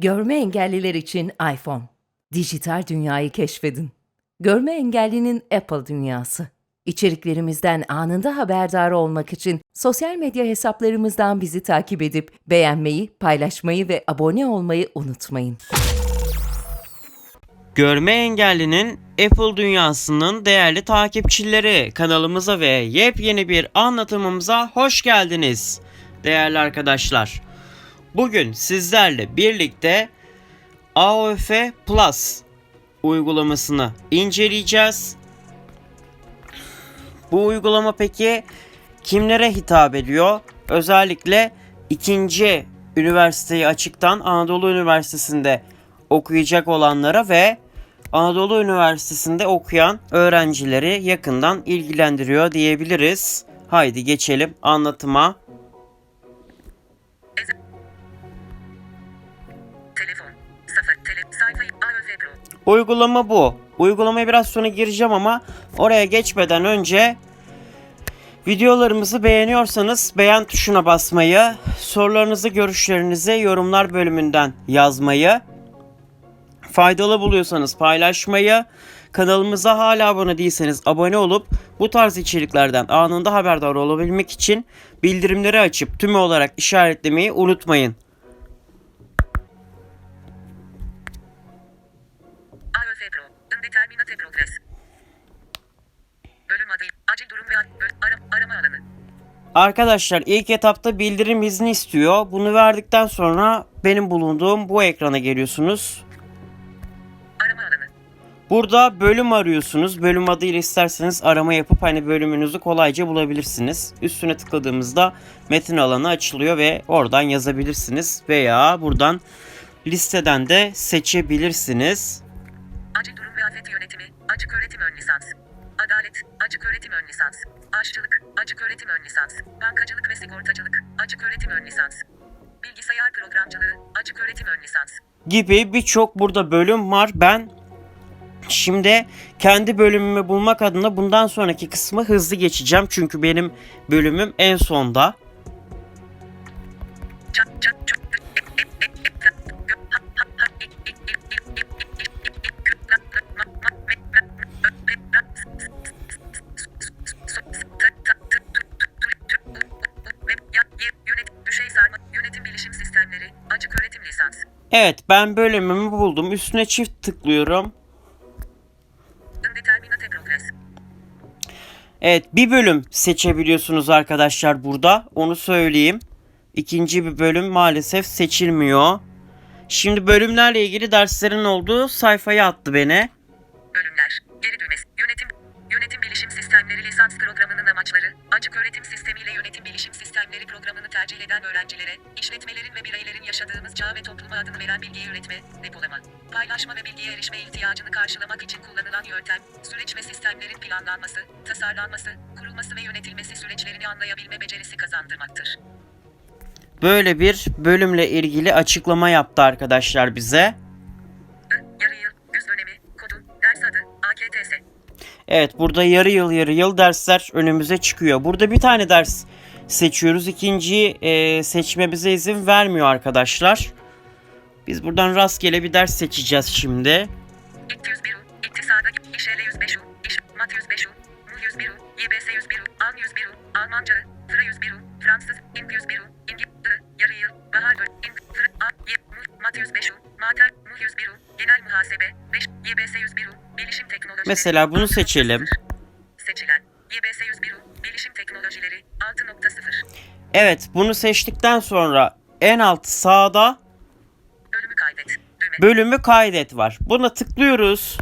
Görme engelliler için iPhone. Dijital dünyayı keşfedin. Görme engellinin Apple dünyası. İçeriklerimizden anında haberdar olmak için sosyal medya hesaplarımızdan bizi takip edip beğenmeyi, paylaşmayı ve abone olmayı unutmayın. Görme engellinin Apple dünyasının değerli takipçileri kanalımıza ve yepyeni bir anlatımımıza hoş geldiniz değerli arkadaşlar. Bugün sizlerle birlikte AOF Plus uygulamasını inceleyeceğiz. Bu uygulama peki kimlere hitap ediyor? Özellikle ikinci üniversiteyi açıktan Anadolu Üniversitesi'nde okuyacak olanlara ve Anadolu Üniversitesi'nde okuyan öğrencileri yakından ilgilendiriyor diyebiliriz. Haydi geçelim anlatıma. Uygulama bu. Uygulamaya biraz sonra gireceğim ama oraya geçmeden önce videolarımızı beğeniyorsanız beğen tuşuna basmayı, sorularınızı, görüşlerinizi yorumlar bölümünden yazmayı, faydalı buluyorsanız paylaşmayı, kanalımıza hala abone değilseniz abone olup bu tarz içeriklerden anında haberdar olabilmek için bildirimleri açıp tümü olarak işaretlemeyi unutmayın. Arama alanı. Arkadaşlar ilk etapta bildirim izni istiyor. Bunu verdikten sonra benim bulunduğum bu ekrana geliyorsunuz. Arama alanı. Burada bölüm arıyorsunuz. Bölüm adıyla isterseniz arama yapıp hani bölümünüzü kolayca bulabilirsiniz. Üstüne tıkladığımızda metin alanı açılıyor ve oradan yazabilirsiniz. Veya buradan listeden de seçebilirsiniz. Acil durum ve afet yönetimi. Açık öğretim ön lisans. Adalet. Açık öğretim ön lisans. Aşçılık. Açık öğretim ön lisans. Bankacılık ve sigortacılık. Açık öğretim ön lisans. Bilgisayar programcılığı. Açık öğretim ön lisans. gibi birçok burada bölüm var. Ben şimdi kendi bölümümü bulmak adına bundan sonraki kısmı hızlı geçeceğim. Çünkü benim bölümüm en sonda. Çat çat çut. Evet ben bölümümü buldum. Üstüne çift tıklıyorum. Evet bir bölüm seçebiliyorsunuz arkadaşlar burada. Onu söyleyeyim. İkinci bir bölüm maalesef seçilmiyor. Şimdi bölümlerle ilgili derslerin olduğu sayfaya attı beni. Açık öğretim sistemiyle yönetim bilişim sistemleri programını tercih eden öğrencilere, işletmelerin ve bireylerin yaşadığımız çağ ve topluma adını veren bilgiyi üretme, depolama, paylaşma ve bilgiye erişme ihtiyacını karşılamak için kullanılan yöntem, süreç ve sistemlerin planlanması, tasarlanması, kurulması ve yönetilmesi süreçlerini anlayabilme becerisi kazandırmaktır. Böyle bir bölümle ilgili açıklama yaptı arkadaşlar bize. Yarı yıl, güz dönemi, kodu, ders adı, AKTS. Evet burada yarı yıl yarı yıl dersler önümüze çıkıyor. Burada bir tane ders seçiyoruz. İkinciyi e, seçmemize izin vermiyor arkadaşlar. Biz buradan rastgele bir ders seçeceğiz şimdi. İlk 101 U, İktisada, İşele 105 U, İş, Mat 105 U, Mu 101 U, YBS 101 U, An 101 U, Almanca, Fra 101 U, Fransız, İng 101 U, I, Yarı Yıl, Bahar İng, Fra, A, Y, Mu, Mat 105 U, Mater, Mu 101 U, Genel Muhasebe, 5, YBS 101 U, Bilişim Teknolojileri. Mesela bunu seçelim. Seçilen, YBS 101 U, Bilişim Teknolojileri, 6.0. Evet bunu seçtikten sonra en alt sağda Bölümü kaydet, düğme, bölümü kaydet var. Buna tıklıyoruz.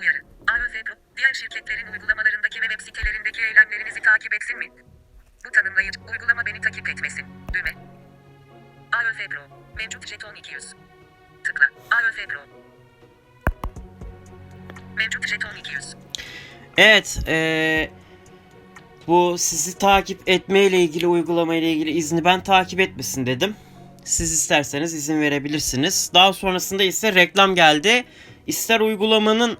uyarı, AÖF diğer şirketlerin uygulamalarındaki ve web eylemlerinizi takip etsin mi? Bu tanımlayıcı, uygulama beni takip etmesin, düğme. AÖF Pro, mevcut jeton 200. Tıkla, AÖF Pro. Mevcut jeton 200. Evet eee, bu sizi takip etme ile ilgili uygulama ile ilgili izni ben takip etmesin dedim. Siz isterseniz izin verebilirsiniz. Daha sonrasında ise reklam geldi. İster uygulamanın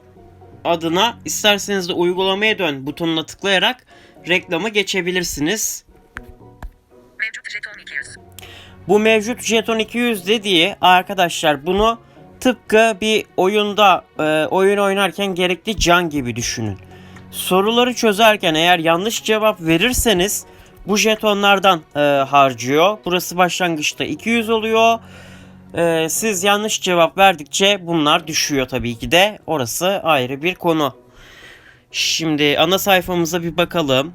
adına isterseniz de uygulamaya dön butonuna tıklayarak reklamı geçebilirsiniz. Mevcut jeton 200. Bu mevcut jeton 200 dediği arkadaşlar bunu tıpkı bir oyunda e, oyun oynarken gerekli can gibi düşünün. Soruları çözerken eğer yanlış cevap verirseniz bu jetonlardan e, harcıyor. Burası başlangıçta 200 oluyor. E, siz yanlış cevap verdikçe bunlar düşüyor tabii ki de. Orası ayrı bir konu. Şimdi ana sayfamıza bir bakalım.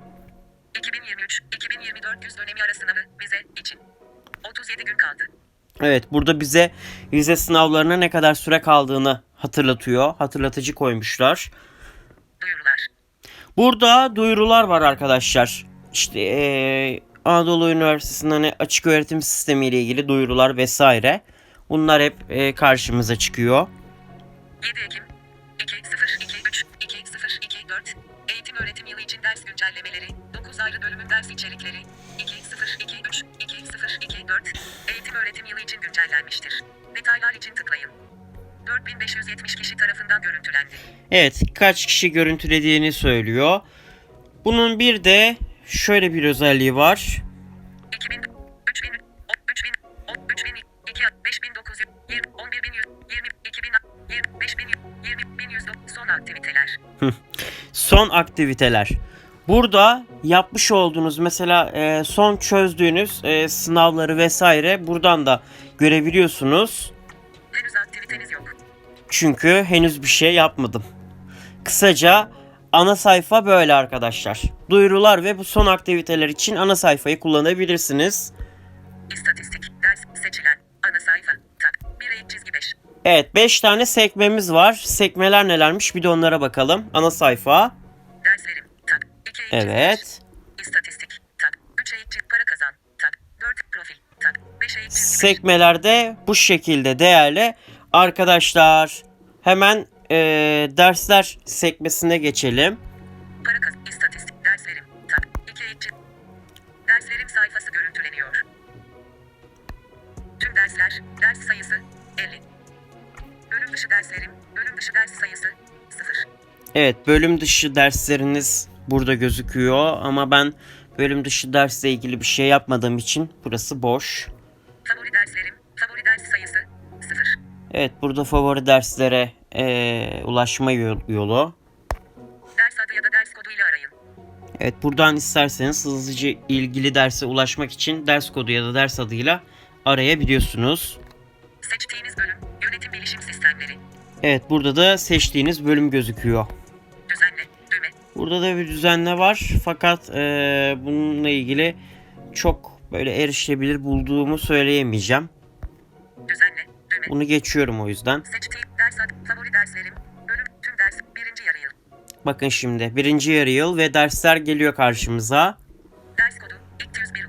2023-2024 yüz dönemi ara sınavı vize için 37 gün kaldı. Evet burada bize vize sınavlarına ne kadar süre kaldığını hatırlatıyor. Hatırlatıcı koymuşlar. Duyurular. Burada duyurular var arkadaşlar. İşte eee, Anadolu Üniversitesi'nin hani açık öğretim sistemi ile ilgili duyurular vesaire. Bunlar hep eee, karşımıza çıkıyor. 7 Ekim ayrı bölümün ders içerikleri 2023 2024 Eğitim öğretim yılı için güncellenmiştir. Detaylar için tıklayın. 4570 kişi tarafından görüntülendi. Evet kaç kişi görüntülediğini söylüyor. Bunun bir de şöyle bir özelliği var. 2000 3000 3000 3000 2 5900 20 11100 20 2000 20 5000 20 1100 son aktiviteler. Son aktiviteler. Burada yapmış olduğunuz mesela e, son çözdüğünüz e, sınavları vesaire buradan da görebiliyorsunuz. Henüz aktiviteniz yok. Çünkü henüz bir şey yapmadım. Kısaca ana sayfa böyle arkadaşlar. Duyurular ve bu son aktiviteler için ana sayfayı kullanabilirsiniz. İstatistik, ders, seçilen, ana sayfa, tak, 1 eğik çizgi 5. Evet 5 tane sekmemiz var. Sekmeler nelermiş bir de onlara bakalım. Ana sayfa. Evet. 5. İstatistik, tak, 3 eğik çizgi para kazan, tak, 4 profil, tak, 5 eğik çizgi 5. Sekmelerde bu şekilde değerli. Arkadaşlar hemen eee, dersler sekmesine geçelim. Para kazan, istatistik, derslerim, tak, 2 eğik çizgi. Derslerim sayfası görüntüleniyor. Tüm dersler, ders sayısı, 50. Bölüm dışı derslerim, bölüm dışı ders sayısı, 0. Evet bölüm dışı dersleriniz burada gözüküyor ama ben bölüm dışı dersle ilgili bir şey yapmadığım için burası boş. Favori derslerim, favori ders sayısı, 0. Evet burada favori derslere eee, ulaşma yol- yolu. Ders adı ya da ders kodu ile arayın. Evet buradan isterseniz hızlıca ilgili derse ulaşmak için ders kodu ya da ders adıyla arayabiliyorsunuz. Seçtiğiniz bölüm, yönetim bilişim sistemleri, Evet burada da seçtiğiniz bölüm gözüküyor. Burada da bir düzenle var fakat eee, bununla ilgili çok böyle erişilebilir bulduğumu söyleyemeyeceğim. düzenle, düğme. Bunu geçiyorum o yüzden. Seçtiğim ders adı, favori derslerim, bölüm, tüm ders, birinci yarı yıl. Bakın şimdi birinci yarı yıl ve dersler geliyor karşımıza. Ders kodu, 201.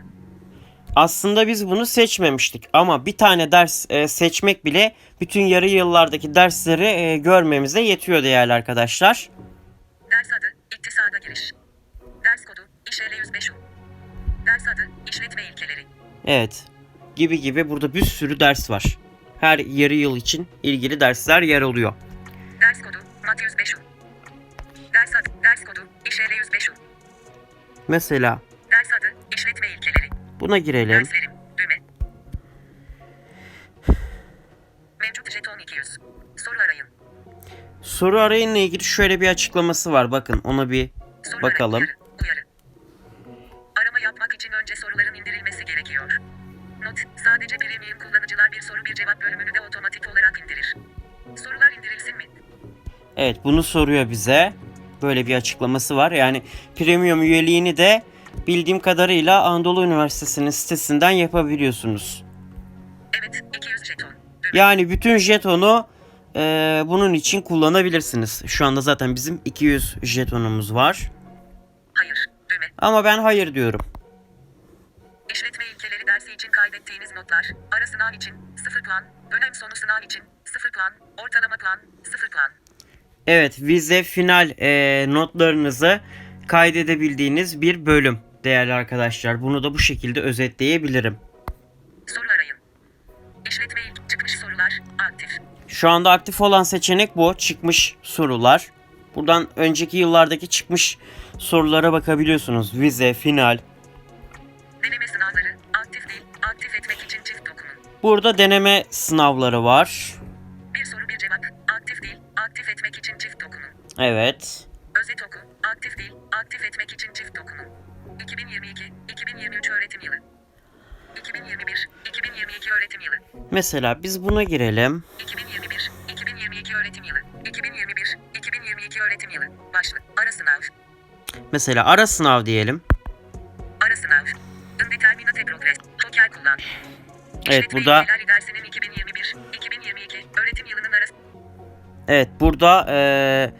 Aslında biz bunu seçmemiştik ama bir tane ders e, seçmek bile bütün yarı yıllardaki dersleri e, görmemize yetiyor değerli arkadaşlar. Adı, iktisada giriş. Ders kodu, işele 105 U. Ders adı, işletme ilkeleri. Evet. Gibi gibi burada bir sürü ders var. Her yarı yıl için ilgili dersler yer alıyor. Ders kodu, mat 105 U. Ders adı, ders kodu, işele 105 U. Mesela Ders adı, işletme ilkeleri. buna girelim. Derslerim, düğme. Mevcut Soru arayınla ilgili şöyle bir açıklaması var. Bakın ona bir Soru Bakalım. Arayın, uyarı, uyarı. Arama yapmak için önce soruların indirilmesi gerekiyor. Not, sadece premium kullanıcılar bir soru bir cevap bölümünü de otomatik olarak indirir. Sorular indirilsin mi? Evet bunu soruyor bize. Böyle bir açıklaması var. Yani premium üyeliğini de bildiğim kadarıyla Anadolu Üniversitesi'nin sitesinden yapabiliyorsunuz. Evet, 200 jeton. Yani bütün jetonu e, bunun için kullanabilirsiniz. Şu anda zaten bizim 200 jetonumuz var. Hayır, düğme. Ama ben hayır diyorum. İşletme ilkeleri dersi için kaydettiğiniz notlar, ara sınav için 0 puan, dönem sonu sınav için 0 puan, ortalama puan 0 puan. Evet vize final e, notlarınızı kaydedebildiğiniz bir bölüm değerli arkadaşlar. Bunu da bu şekilde özetleyebilirim. Soru arayın. İşletme ilk çıkmış sorular aktif. Şu anda aktif olan seçenek bu. Çıkmış sorular. Buradan önceki yıllardaki çıkmış sorulara bakabiliyorsunuz. Vize, final. Deneme sınavları aktif değil. Aktif etmek için çift Burada deneme sınavları var. Bir soru bir cevap. Aktif değil. Aktif etmek için çift dokunun. Evet. Özet oku. Aktif değil. Aktif etmek için çift dokunun. 2022-2023 öğretim yılı. 2021-2022 öğretim yılı. Mesela biz buna girelim. Mesela ara sınav diyelim. Ara sınav. Indeterminate progress. Joker kullan. Evet, burada- dersinin 2021-2022 öğretim yılının arası. Evet burada eee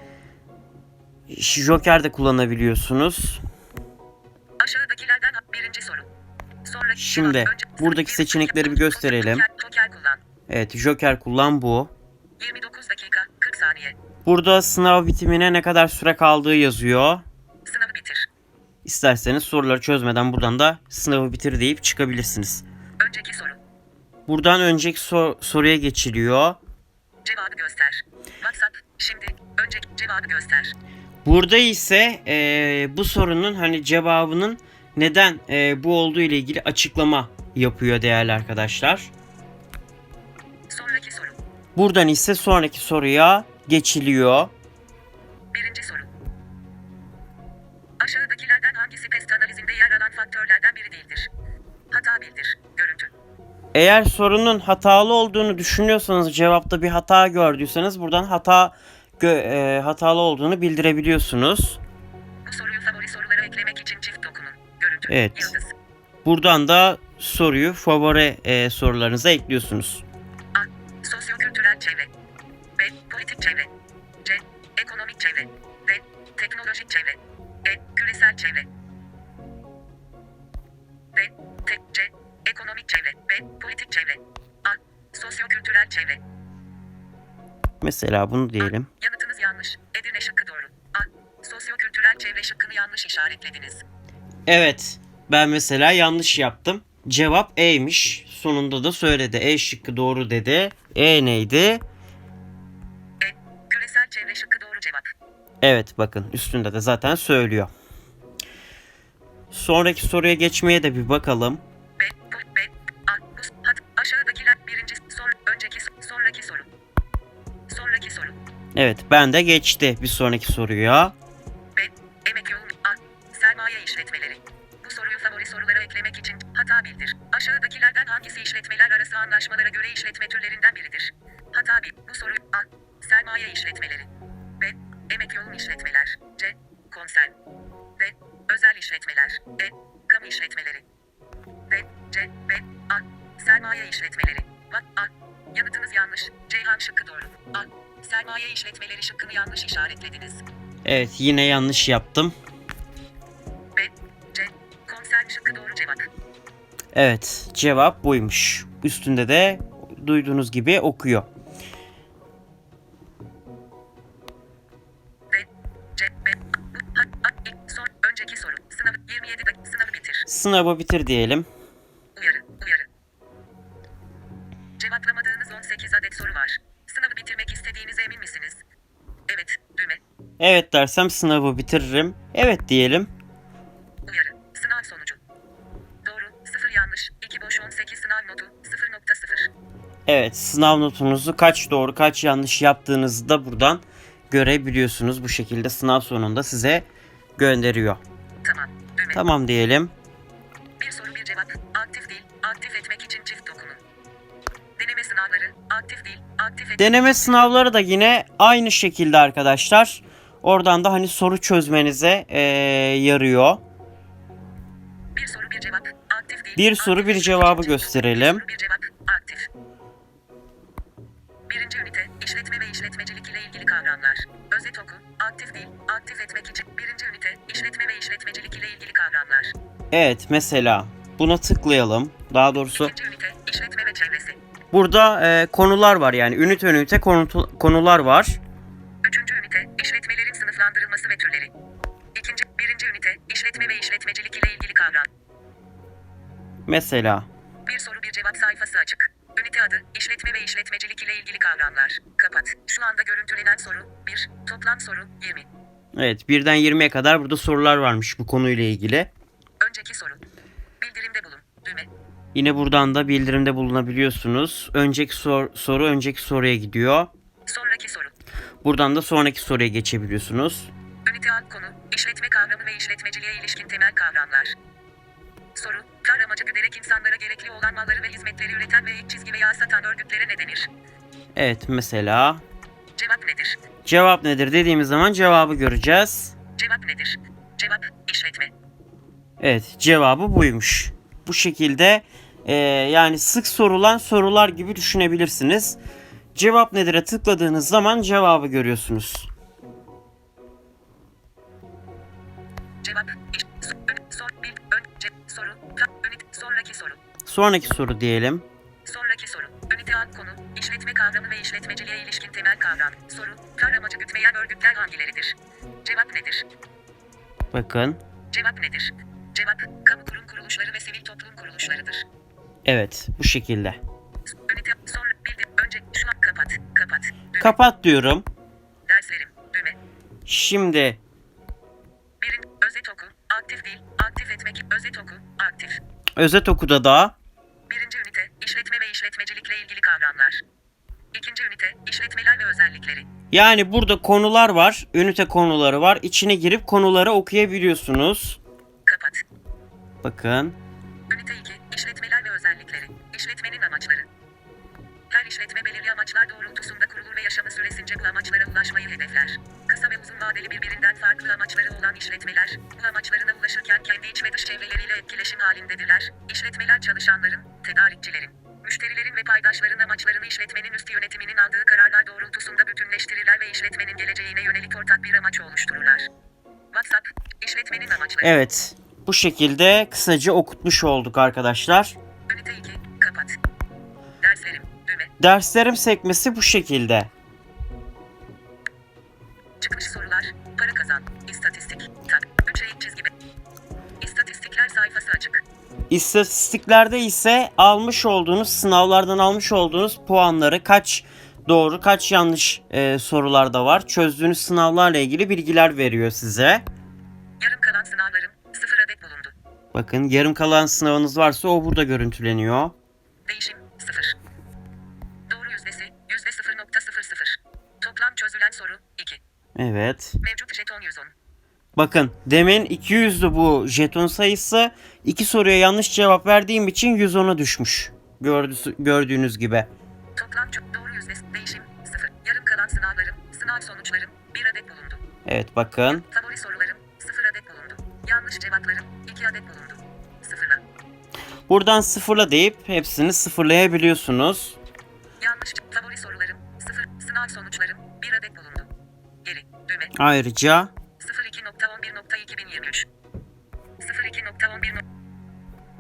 Joker de kullanabiliyorsunuz. Aşağıdakilerden birinci soru. Sonraki Şimdi, önce- buradaki seçenekleri bir gösterelim. Joker kullan. Evet Joker kullan bu. 29 dakika 40 saniye. Burada sınav bitimine ne kadar süre kaldığı yazıyor. İsterseniz soruları çözmeden buradan da sınavı bitir deyip çıkabilirsiniz. Önceki soru. Buradan önceki sor- soruya geçiliyor. Cevabı göster. WhatsApp. Şimdi. Önceki cevabı göster. Burada ise eee, bu sorunun hani cevabının neden eee, bu olduğu ile ilgili açıklama yapıyor değerli arkadaşlar. Sonraki soru. Buradan ise sonraki soruya geçiliyor. Birinci soru. Faktörlerden biri değildir? Hata bildir. Görüntü. Eğer sorunun hatalı olduğunu düşünüyorsanız cevapta bir hata gördüyseniz buradan hata gö- eee, hatalı olduğunu bildirebiliyorsunuz. Bu soruyu favori sorulara eklemek için çift dokunun. Görüntü. Evet. Yıldız. Buradan da soruyu favori eee, sorularınıza ekliyorsunuz. A. Sosyokültürel çevre. B. Politik çevre. C. Ekonomik çevre. D. Teknolojik çevre. E. Küresel çevre. D. Te, C. Ekonomik çevre. B. Politik çevre. A. Sosyokültürel çevre. Mesela bunu diyelim. Yanıtınız yanlış. Edirne şıkkı doğru. A. Sosyokültürel çevre şıkkını yanlış işaretlediniz. Evet. Ben mesela yanlış yaptım. Cevap E'ymiş. Sonunda da söyledi. E şıkkı doğru dedi. E neydi? E. Küresel çevre şıkkı doğru cevap. Evet bakın üstünde de zaten söylüyor. Sonraki soruya geçmeye de bir bakalım. Aşağıdakiler birinci. Önceki. Sonraki soru. Sonraki soru. Evet ben de geçti bir sonraki soruya. B. Emek yoğun. A. Sermaye işletmeleri. Bu soruyu favori sorulara eklemek için hata bildir. Aşağıdakilerden hangisi işletmeler arası anlaşmalara göre işletme türlerinden biridir? Hata bil. Bu soru A. Sermaye işletmeleri. B. Emek yoğun işletmeler. C. Konsern. D. Özel işletmeler. E. Kamu işletmeleri. D. C. B. A. Sermaye işletmeleri. Bak A. Yanıtınız yanlış. Ceyhan şıkkı doğru. A. Sermaye işletmeleri şıkkını yanlış işaretlediniz. Evet yine yanlış yaptım. B, C, konser şıkkı doğru cevap. Evet cevap buymuş. Üstünde de duyduğunuz gibi okuyor. Sınavı bitir. Diyelim. Uyarı, uyarı. Cevaplamadığınız 18 adet soru var. Sınavı bitirmek istediğinize emin misiniz? Evet, düğme. Evet dersem sınavı bitiririm. Evet diyelim. Uyarı, sınav sonucu. Doğru, 0 yanlış, 2 boş 18 sınav notu, 0.0. Evet sınav notunuzu kaç doğru kaç yanlış yaptığınızı da buradan görebiliyorsunuz. Bu şekilde sınav sonunda size gönderiyor. Tamam, düğme. Tamam diyelim. Deneme sınavları da yine aynı şekilde arkadaşlar. Oradan da hani soru çözmenize eee, yarıyor. bir soru bir cevap. Aktif değil. Bir soru, bir cevabı gösterelim. dokunun. Bir soru bir cevap. Aktif. Birinci ünite. işletme ve işletmecilik ile ilgili kavramlar. Özet oku. Aktif değil. Aktif etmek için. Birinci ünite. işletme ve işletmecilik ile ilgili kavramlar. Evet mesela buna tıklayalım. Daha doğrusu İkinci ünite. işletme ve çevresi. Burada eee, konular var yani ünite ünite konu- konular var. Üçüncü ünite, işletmelerin sınıflandırılması ve türleri. İkinci, birinci ünite, işletme ve işletmecilik ile ilgili kavram. Mesela Bir soru bir cevap sayfası açık. Ünite adı, işletme ve işletmecilik ile ilgili kavramlar. Kapat. Şu anda görüntülenen soru, 1, toplam soru, 20. evet birden 20'ye kadar burada sorular varmış bu konuyla ilgili. Önceki soru. Yine buradan da bildirimde bulunabiliyorsunuz. Önceki sor- soru önceki soruya gidiyor. Sonraki soru. Buradan da sonraki soruya geçebiliyorsunuz. Ünite alt konu, işletme kavramı ve işletmeciliğe ilişkin temel kavramlar. Soru, kar amacı güderek insanlara gerekli olan malları ve hizmetleri üreten ve ilk çizgi veya satan örgütlere ne denir? Evet mesela Cevap nedir? cevap nedir dediğimiz zaman cevabı göreceğiz. Cevap nedir? Cevap, işletme. Evet cevabı buymuş. Bu şekilde e, yani sık sorulan sorular gibi düşünebilirsiniz. Cevap nedir'e tıkladığınız zaman cevabı görüyorsunuz. Cevap, soru, sonraki soru. Sonraki soru diyelim. Sonraki soru. Ünite alt konu, işletme kavramı ve işletmeciliğe ilişkin temel kavram. Soru, kar amacı gütmeyen örgütler hangileridir? Cevap nedir? Bakın. Cevap nedir? Cevap, kamu kurum kuruluşları ve sivil toplum kuruluşlarıdır. Evet bu şekilde. Kapat, kapat. Kapat diyorum. derslerim, düğme. Şimdi Birin, özet oku, aktif değil, aktif etmek, özet oku, aktif. özet okuda da Birinci ünite, işletme ve işletmecilikle ilgili kavramlar. İkinci ünite, işletmeler ve özellikleri. yani burada konular var. Ünite konuları var. İçine girip konuları okuyabiliyorsunuz. Kapat. Bakın. Ulaşmayı hedefler. Kısa ve uzun vadeli birbirinden farklı amaçları olan işletmeler, bu amaçlarına ulaşırken kendi iç ve dış çevreleriyle etkileşim halindedirler. İşletmeler çalışanların, tedarikçilerin, müşterilerin ve paydaşların amaçlarını işletmenin üst yönetiminin aldığı kararlar doğrultusunda bütünleştirirler ve işletmenin geleceğine yönelik ortak bir amaç oluştururlar. WhatsApp, işletmenin amaçları. Evet. Bu şekilde kısaca okutmuş olduk arkadaşlar. Ünite 2, kapat. Derslerim, düğme. Derslerim sekmesi bu şekilde. Çıkmış sorular, para kazan, istatistik, tak, 3 eğik çizgi. İstatistikler sayfası açık. İstatistiklerde ise almış olduğunuz sınavlardan almış olduğunuz puanları kaç doğru kaç yanlış e, sorularda var. Çözdüğünüz sınavlarla ilgili bilgiler veriyor size. Yarım kalan sınavlarım, 0 adet bulundu. Bakın yarım kalan sınavınız varsa o burada görüntüleniyor. Değişim, Evet. Mevcut jeton 110. Bakın demin 200'dü bu jeton sayısı. İki soruya yanlış cevap verdiğim için 110'a düşmüş. Gördüğünüz, gördüğünüz gibi. Toplam çö- doğru yüzdesi, değişim, 0. Yarım kalan sınavlarım, sınav sonuçlarım, 1 adet bulundu. Evet bakın. Favori sorularım, 0 adet bulundu. Yanlış cevaplarım, 2 adet bulundu. Sıfırla. Buradan sıfırla deyip hepsini sıfırlayabiliyorsunuz. Yanlış favori sorularım, 0. Sınav sonuçlarım, 1 adet bulundu. Düğme, Ayrıca 02.11.2023 02.11.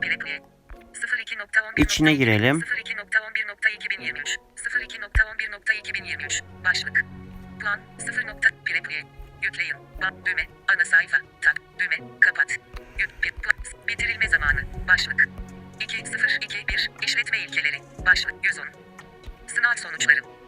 Preple 02.11. İçine girelim. 02.11.2023 02.11.2023 Başlık. Plan. 0. Preple Yükleyin. Ba Düğme. Ana sayfa. Tak. Düğme. Kapat. Yük. Bitirilme zamanı. Başlık. 2.0.2.1 İşletme ilkeleri. Başlık. 110 Sınav sonuçları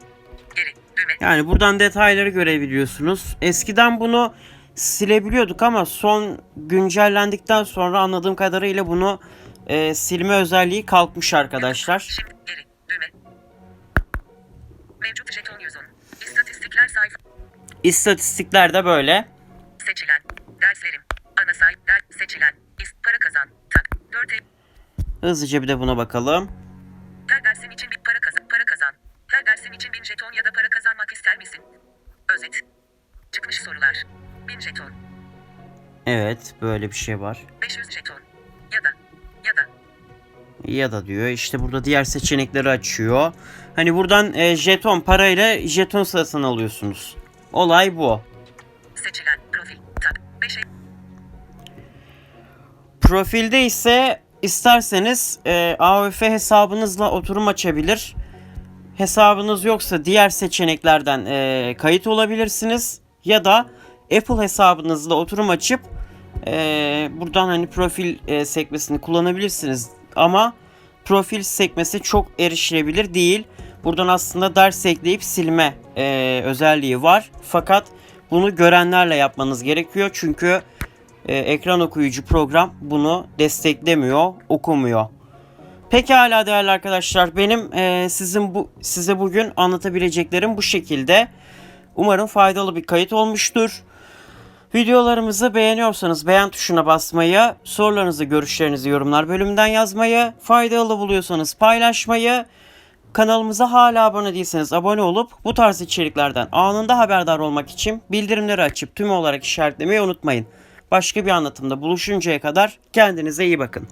Yani buradan detayları görebiliyorsunuz. Eskiden bunu silebiliyorduk ama son güncellendikten sonra anladığım kadarıyla bunu e, silme özelliği kalkmış arkadaşlar. Şimdi geri düğme. Mevcut jeton 110. İstatistikler de böyle. seçilen. Derslerim. Ana sayfa der seçilen. İst para kazan. Tak. 4 Hızlıca bir de buna bakalım. Her dersin için dersin için 1000 jeton ya da para kazanmak ister misin? Özet. Çıkmış sorular. 1000 jeton. Evet böyle bir şey var. 500 jeton. Ya da. Ya da. Ya da diyor işte burada diğer seçenekleri açıyor. Hani buradan e, jeton parayla jeton satın alıyorsunuz. Olay bu. Seçilen. Profil. Tak. 5 Profilde ise isterseniz e, AOF hesabınızla oturum açabilir. Hesabınız yoksa diğer seçeneklerden e, kayıt olabilirsiniz. Ya da Apple hesabınızla oturum açıp e, buradan hani profil e, sekmesini kullanabilirsiniz. Ama profil sekmesi çok erişilebilir değil. Buradan aslında ders ekleyip silme e, özelliği var. Fakat bunu görenlerle yapmanız gerekiyor. Çünkü e, ekran okuyucu program bunu desteklemiyor, okumuyor. Pekala değerli arkadaşlar. Benim eee, sizin bu size bugün anlatabileceklerim bu şekilde. Umarım faydalı bir kayıt olmuştur. Videolarımızı beğeniyorsanız beğen tuşuna basmayı, sorularınızı, görüşlerinizi yorumlar bölümünden yazmayı, faydalı buluyorsanız paylaşmayı, kanalımıza hala abone değilseniz abone olup bu tarz içeriklerden anında haberdar olmak için bildirimleri açıp tüm olarak işaretlemeyi unutmayın. Başka bir anlatımda buluşuncaya kadar kendinize iyi bakın.